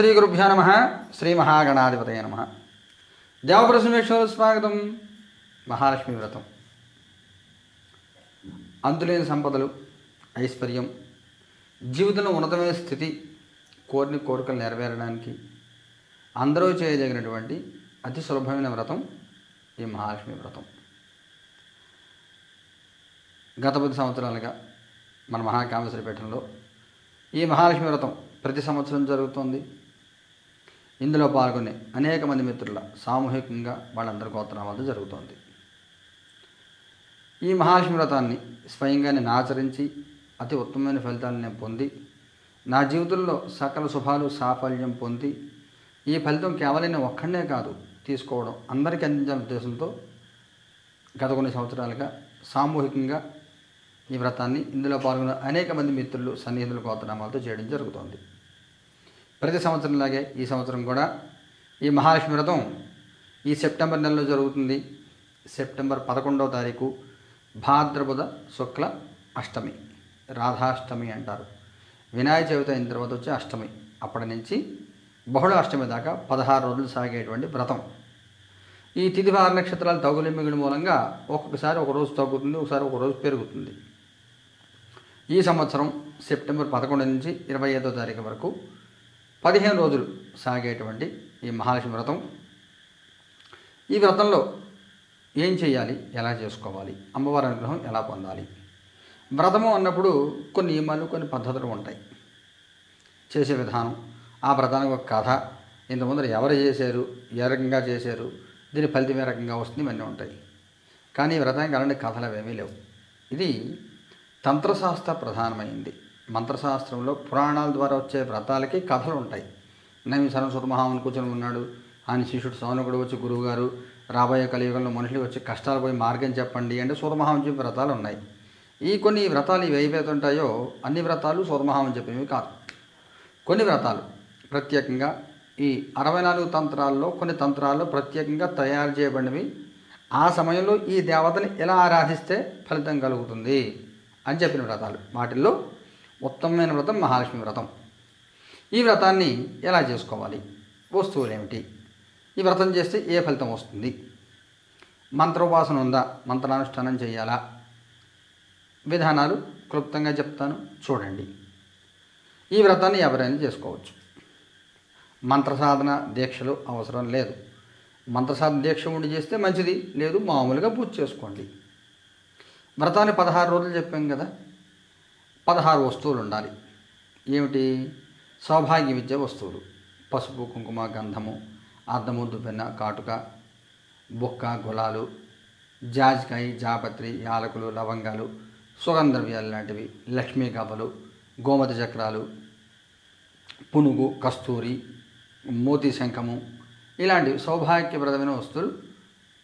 శ్రీ గురుభ్యో నమ. శ్రీ మహాగణాధిపతయ నమ. దేవప్రసమేశ్వర స్వాగతం. మహాలక్ష్మి వ్రతం. అంతులేని సంపదలు ఐశ్వర్యం జీవితంలో ఉన్నతమైన స్థితి కోరిని కోరికలు నెరవేరడానికి అందరూ చేయదగినటువంటి అతి సులభమైన వ్రతం ఈ మహాలక్ష్మి వ్రతం. గత పది సంవత్సరాలుగా మన మహాకామేశ్వరి పీఠంలో ఈ మహాలక్ష్మి వ్రతం ప్రతి సంవత్సరం జరుగుతోంది. ఇందులో పాల్గొనే అనేక మంది మిత్రుల సామూహికంగా వాళ్ళందరి గోత్రామాలతో జరుగుతోంది. ఈ మహాలక్ష్మి వ్రతాన్ని స్వయంగా నేను ఆచరించి అతి ఉత్తమమైన ఫలితాలను నేను పొంది నా జీవితంలో సకల శుభాలు సాఫల్యం పొంది ఈ ఫలితం కేవలం నేను ఒక్కడనే కాదు తీసుకోవడం అందరికీ అందించాలనే ఉద్దేశంతో గత కొన్ని సంవత్సరాలుగా సామూహికంగా ఈ వ్రతాన్ని ఇందులో పాల్గొన్న అనేక మంది మిత్రులు సన్నిహితుల గోత్రనామాలతో చేయడం జరుగుతోంది. ప్రతి సంవత్సరంలాగే ఈ సంవత్సరం కూడా ఈ మహాలక్ష్మి వ్రతం ఈ సెప్టెంబర్ నెలలో జరుగుతుంది. సెప్టెంబర్ పదకొండవ తారీఖు భాద్రపద శుక్ల అష్టమి రాధాష్టమి అంటారు. వినాయక చవితి అయిన తర్వాత వచ్చే అష్టమి. అప్పటి నుంచి బహుళ అష్టమి దాకా పదహారు రోజులు సాగేటువంటి వ్రతం. ఈ తిథి వార నక్షత్రాలు తగులిమిగిన మూలంగా ఒక్కొక్కసారి ఒకరోజు తగ్గుతుంది ఒకసారి ఒక రోజు పెరుగుతుంది. ఈ సంవత్సరం సెప్టెంబర్ పదకొండు నుంచి ఇరవై ఐదో తారీఖు వరకు పదిహేను రోజులు సాగేటువంటి ఈ మహాలక్ష్మి వ్రతం. ఈ వ్రతంలో ఏం చేయాలి? ఎలా చేసుకోవాలి? అమ్మవారి అనుగ్రహం ఎలా పొందాలి? వ్రతము అన్నప్పుడు కొన్ని నియమాలు కొన్ని పద్ధతులు ఉంటాయి. చేసే విధానం. ఆ వ్రతానికి ఒక కథ. ఇంతకుముందర ఎవరు చేశారు? ఏ రకంగా చేశారు? దీని ఫలితం ఏ రకంగా వస్తుంది? ఇవన్నీ ఉంటాయి. కానీ ఈ వ్రతానికి అలాంటి కథలు అవేమీ లేవు. ఇది తంత్రశాస్త్ర ప్రధానమైంది. మంత్రశాస్త్రంలో పురాణాల ద్వారా వచ్చే వ్రతాలకి కథలు ఉంటాయి నవి సరస్వత మహాముని కూర్చొని ఉన్నాడు. ఆయన శిష్యుడు సౌనకుడు వచ్చి గురువుగారు రాబోయే కలియుగంలో మనుషులు వచ్చి కష్టాలు పోయి మార్గం చెప్పండి అంటే సూర్మహామని చెప్పి వ్రతాలు ఉన్నాయి ఈ కొన్ని వ్రతాలు ఇవి ఏవైతే ఉంటాయో అన్ని వ్రతాలు సూర్మహామని చెప్పినవి కాదు. కొన్ని వ్రతాలు ప్రత్యేకంగా ఈ అరవై నాలుగు తంత్రాల్లో కొన్ని తంత్రాల్లో ప్రత్యేకంగా తయారు చేయబడినవి. ఆ సమయంలో ఈ దేవతని ఎలా ఆరాధిస్తే ఫలితం కలుగుతుంది అని చెప్పిన వ్రతాలు. వాటిల్లో ఉత్తమమైన వ్రతం మహాలక్ష్మి వ్రతం. ఈ వ్రతాన్ని ఎలా చేసుకోవాలి? వస్తువులు ఏమిటి ఈ వ్రతం చేస్తే ఏ ఫలితం వస్తుంది? మంత్రోపాసన ఉందా? మంత్రానుష్ఠానం చేయాలా? విధానాలు క్లుప్తంగా చెప్తాను చూడండి. ఈ వ్రతాన్ని ఎవరైనా చేసుకోవచ్చు. మంత్రసాధన దీక్షలు అవసరం లేదు. మంత్రసాధన దీక్ష ఉండి చేస్తే మంచిది లేదు మామూలుగా పూజ చేసుకోండి. వ్రతాన్ని పదహారు రోజులు చెప్పాం కదా పదహారు వస్తువులు ఉండాలి ఏమిటి? సౌభాగ్య విద్య వస్తువులు. పసుపు కుంకుమ గంధము అద్దముద్దు దువ్వెన కాటుక బొక్క గులాలు జాజికాయ జాపత్రి యాలకులు లవంగాలు సుగంధ ద్రవ్యాలు లాంటివి లక్ష్మీ గవ్వలు గోమతి చక్రాలు పునుగు కస్తూరి మోతీ శంఖము ఇలాంటివి సౌభాగ్యప్రదమైన వస్తువులు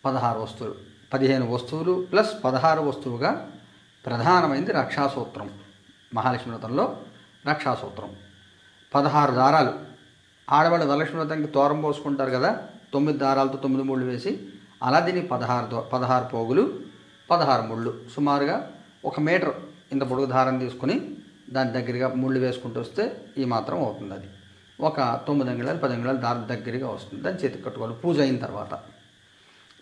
పదహారు వస్తువులు. పదిహేను వస్తువులు ప్లస్ పదహారు వస్తువుగా ప్రధానమైనది రక్షాసూత్రం. మహాలక్ష్మి వ్రతంలో రక్షాసూత్రం. పదహారు దారాలు. ఆడవాళ్ళు వరలక్ష్మి వ్రతానికి తోరం పోసుకుంటారు కదా తొమ్మిది దారాలతో తొమ్మిది ముళ్ళు వేసి అలా దీన్ని పదహారు పదహారు పోగులు పదహారు ముళ్ళు. సుమారుగా ఒక మీటర్ ఇంత పొడుగు దారం తీసుకుని దాని దగ్గరగా ముళ్ళు వేసుకుంటూ వస్తే ఈ మాత్రం అవుతుంది అది. ఒక తొమ్మిది అంగిళాలు పది అంగిళాలు దారి దగ్గరగా వస్తుంది. దాన్ని చేతికి కట్టుకోవాలి. పూజ అయిన తర్వాత.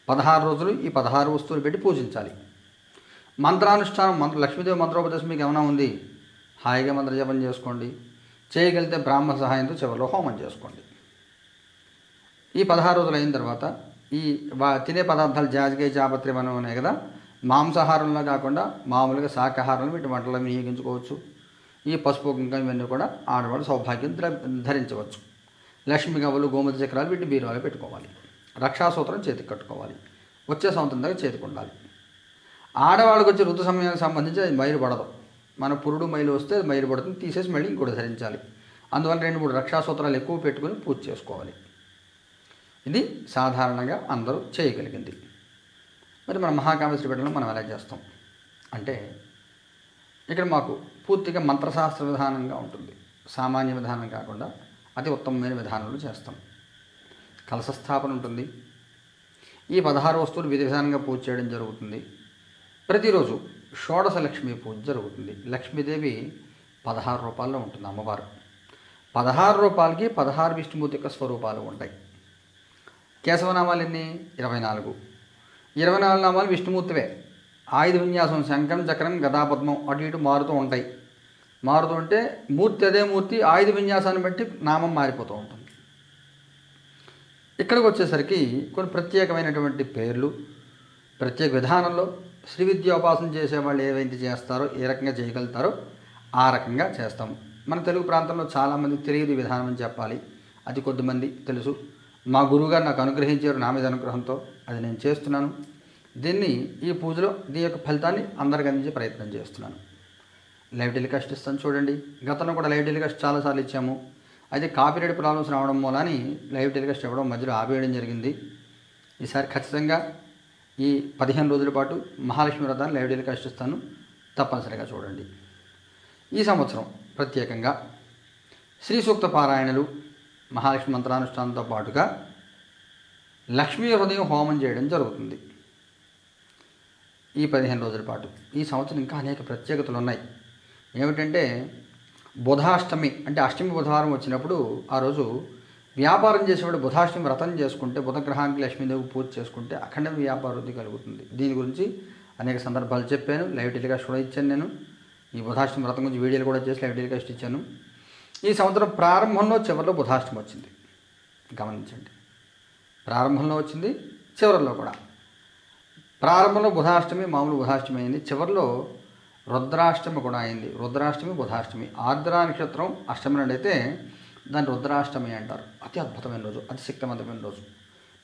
పదహారు రోజులు ఈ పదహారు వస్తువులు పెట్టి పూజించాలి. మంత్రానుష్ఠానం మంత్ర లక్ష్మీదేవి మంత్రోపదేశం మీకు ఏమైనా ఉంది? హాయిగా మంత్ర జపం చేసుకోండి. చేయగలిగితే బ్రాహ్మణ సహాయంతో చివరిలో హోమం చేసుకోండి. ఈ పదహారు రోజులు అయిన తర్వాత ఈ వా- తినే పదార్థాలు జాజికాయ జాపత్రి మనం ఉన్నాయి కదా మాంసాహారంలో కాకుండా మామూలుగా శాకాహారం వీటి వంటలు వినియోగించుకోవచ్చు. ఈ పసుపు కుంకం ఇవన్నీ కూడా ఆడవాళ్ళు సౌభాగ్యం ధరించవచ్చు. లక్ష్మి గవ్వలు గోమతి చక్రాలు వీటిని బీరువాలో పెట్టుకోవాలి. రక్షాసూత్రం చేతికి కట్టుకోవాలి. వచ్చే సంవత్సరం దగ్గర చేతికి ఉండాలి. ఆడవాళ్ళకి వచ్చే ఋతు సమయానికి సంబంధించి అది బయలుపడదు. పడదు మన పురుడు మైలు వస్తే మైలు పడుతుంది తీసేసి మళ్ళీ ఇంకోటి ధరించాలి. అందువల్ల రెండు మూడు రక్షాసూత్రాలు ఎక్కువ పెట్టుకుని పూజ చేసుకోవాలి. ఇది సాధారణంగా అందరూ చేయగలిగింది. మరి మన మహాకామేశ్వరి పెట్టడంలో మనం ఎలా చేస్తాం? అంటే ఇక్కడ మాకు పూర్తిగా మంత్రశాస్త్ర విధానంగా ఉంటుంది. సామాన్య విధానం కాకుండా అతి ఉత్తమమైన విధానంలో చేస్తాం. కలశ స్థాపన ఉంటుంది. ఈ పదహారు వస్తువులు విధి విధానంగా పూజ చేయడం జరుగుతుంది. ప్రతిరోజు షోడశ లక్ష్మీ పూజ జరుగుతుంది. లక్ష్మీదేవి పదహారు రూపాయల్లో ఉంటుంది అమ్మవారు. పదహారు రూపాయలకి పదహారు విష్ణుమూర్తి యొక్క స్వరూపాలు ఉంటాయి. కేశవనామాలు ఎన్ని ఇరవై నాలుగు. ఇరవై నాలుగు నామాలు విష్ణుమూర్తివే. ఆయుధ విన్యాసం శంఖం చక్రం గదాపద్మం అటు ఇటు మారుతూ ఉంటాయి. మారుతూ ఉంటే మూర్తి అదే మూర్తి ఆయుధ విన్యాసాన్ని బట్టి నామం మారిపోతూ ఉంటుంది. ఇక్కడికి వచ్చేసరికి కొన్ని ప్రత్యేకమైనటువంటి పేర్లు ప్రత్యేక విధానంలో శ్రీ విద్యోపాసన చేసేవాళ్ళు ఏవైతే చేస్తారో ఏ రకంగా చేయగలుగుతారో ఆ రకంగా చేస్తాము మన తెలుగు ప్రాంతంలో చాలామంది తెలియదు విధానం అని చెప్పాలి. అది కొద్దిమంది తెలుసు. మా గురువుగారు నాకు అనుగ్రహించారు నా మీద అనుగ్రహంతో. అది నేను చేస్తున్నాను. దీన్ని ఈ పూజలో దీని యొక్క ఫలితాన్ని అందరికి అందించే ప్రయత్నం చేస్తున్నాను. లైవ్ టెలికాస్ట్ ఇస్తాను చూడండి. గతంలో కూడా లైవ్ టెలికాస్ట్ చాలాసార్లు ఇచ్చాము. అయితే కాపీరైట్ ప్రాబ్లమ్స్ రావడం మూలాని లైవ్ టెలికాస్ట్ ఇవ్వడం మధ్యలో ఆపేయడం జరిగింది. ఈసారి ఖచ్చితంగా ఈ పదిహేను రోజుల పాటు మహాలక్ష్మి వ్రతాన్ని లైవ్ టెలికాస్ట్ ఇస్తాను తప్పనిసరిగా చూడండి. ఈ సంవత్సరం ప్రత్యేకంగా శ్రీ సూక్త పారాయణలు మహాలక్ష్మి మంత్రానుష్ఠానంతో పాటుగా లక్ష్మీ హృదయం హోమం చేయడం జరుగుతుంది. ఈ పదిహేను రోజుల పాటు. ఈ సంవత్సరం ఇంకా అనేక ప్రత్యేకతలు ఉన్నాయి. ఏమిటంటే బుధాష్టమి అంటే అష్టమి బుధవారం వచ్చినప్పుడు ఆ రోజు వ్యాపారం చేసేవాడు బుధాష్టమి వ్రతం చేసుకుంటే బుధగ్రహానికి లక్ష్మీదేవి పూజ చేసుకుంటే అఖండ వ్యాపార వృద్ధి కలుగుతుంది. దీని గురించి అనేక సందర్భాలు చెప్పాను. లైవ్ టెలికాస్ట్ కూడా ఇచ్చాను నేను. ఈ బుధాష్టమి వ్రతం గురించి వీడియోలు కూడా చేసి లైవ్ టెలికాస్ట్ ఇచ్చాను. ఈ సంవత్సరం ప్రారంభంలో చివరిలో బుధాష్టమి వచ్చింది. గమనించండి. ప్రారంభంలో వచ్చింది చివరిలో కూడా. ప్రారంభంలో బుధాష్టమి మామూలు బుధాష్టమి అయింది. చివరిలో రుద్రాష్టమి కూడా అయింది. రుద్రాష్టమి బుధాష్టమి. ఆర్ద్రా నక్షత్రం అష్టమి నుండి అయితే దాన్ని రుద్రాష్టమి అంటారు. అతి అద్భుతమైన రోజు అతి శక్తివంతమైన రోజు.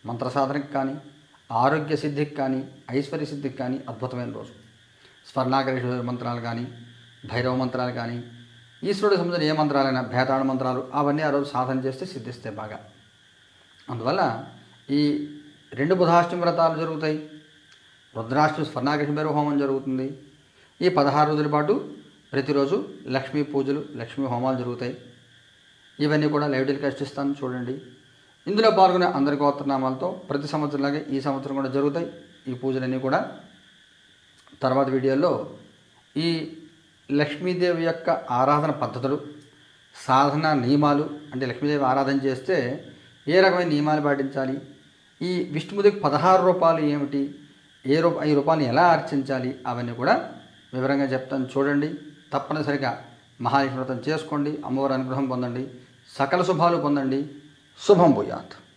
మంత్ర సాధనకి కానీ ఆరోగ్య సిద్ధికి కానీ ఐశ్వర్య సిద్ధికి కానీ అద్భుతమైన రోజు. స్వర్ణాగరేశ్వర మంత్రాలు కానీ భైరవ మంత్రాలు కానీ ఈశ్వరుడు సంబంధించిన ఏ మంత్రాలైనా భేదాణ మంత్రాలు అవన్నీ ఆ రోజు సాధన చేస్తే సిద్ధిస్తే బాగా. అందువల్ల ఈ రెండు బుధాష్టమి వ్రతాలు జరుగుతాయి. రుద్రాష్టమి స్వర్ణాకృష్ణ భైరవ హోమం జరుగుతుంది. ఈ పదహారు రోజుల పాటు ప్రతిరోజు లక్ష్మీ పూజలు లక్ష్మీ హోమాలు జరుగుతాయి. ఇవన్నీ కూడా లైవ్ టెలికాస్ట్ ఇస్తాను చూడండి. ఇందులో పాల్గొనే అందరి గోత్రనామాలతో ప్రతి సంవత్సరంలాగే ఈ సంవత్సరం కూడా జరుగుతాయి. ఈ పూజలన్నీ కూడా. తర్వాత వీడియోలో ఈ లక్ష్మీదేవి యొక్క ఆరాధన పద్ధతులు సాధన నియమాలు అంటే లక్ష్మీదేవి ఆరాధన చేస్తే ఏ రకమైన నియమాలు పాటించాలి? ఈ విష్ణుమూర్తికి పదహారు రూపాయలు ఏమిటి? ఏ రూప ఈ రూపాన్ని ఎలా అర్చించాలి అవన్నీ కూడా వివరంగా చెప్తాను చూడండి. తప్పనిసరిగా మహాలక్ష్మి వ్రతం చేసుకోండి అమ్మవారి అనుగ్రహం పొందండి. సకల శుభాలు పొందండి. శుభం భూయాత్.